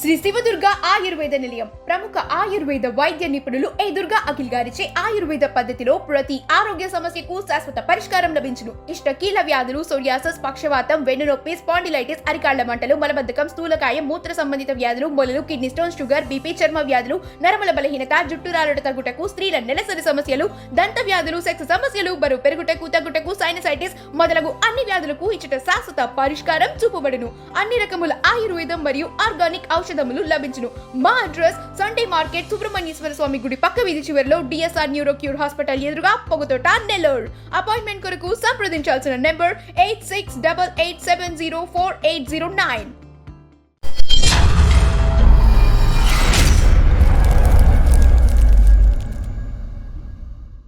శ్రీ శివదుర్గ ఆయుర్వేద నిలయం. ప్రముఖ ఆయుర్వేద వైద్య నిపుణులు ఏ దుర్గా అఖిల్ గారిచే ఆయుర్వేద పద్ధతిలో ప్రతి ఆరోగ్య సమస్యకు శాశ్వత పరిష్కారం లభించును. ఇష్ట కీల వ్యాధులు సోరియాసిస్ పక్షవాతం వెన్నునొప్పి స్పాండిలైటిస్ అరికాళ్ళ మంటలు మలబద్ధకం స్థూలకాయం మూత్ర సంబంధిత వ్యాధులు మొలలు కిడ్నీ స్టోన్ షుగర్ బీపీ చర్మ వ్యాధులు నరమల బలహీనత జుట్టు రాలుట తగ్గుటకు స్త్రీల నెలసరి సమస్యలు దంత వ్యాధులు సెక్స్ సమస్యలు బరువు పెరుగుటకు తగ్గుటకు సైనసైటిస్ మొదలగు అన్ని వ్యాధులకు ఇచ్చట శాశ్వత పరిష్కారం చూపబడును. అన్ని రకముల ఆయుర్వేదం మరియు ఆర్గానిక్ ఔషధములు లభించును. మా address Sunday market Subrahmanyeswara Swamy గుడి పక్క వీధి చివరిలో డిఎస్ఆర్ న్యూరో క్యూర్ హాస్పిటల్ ఎదురుగా పొగతోట నెల్లూరు. అపాయింట్మెంట్ కొరకు సంప్రదించాల్సిన number eight six double eight seven zero four eight zero nine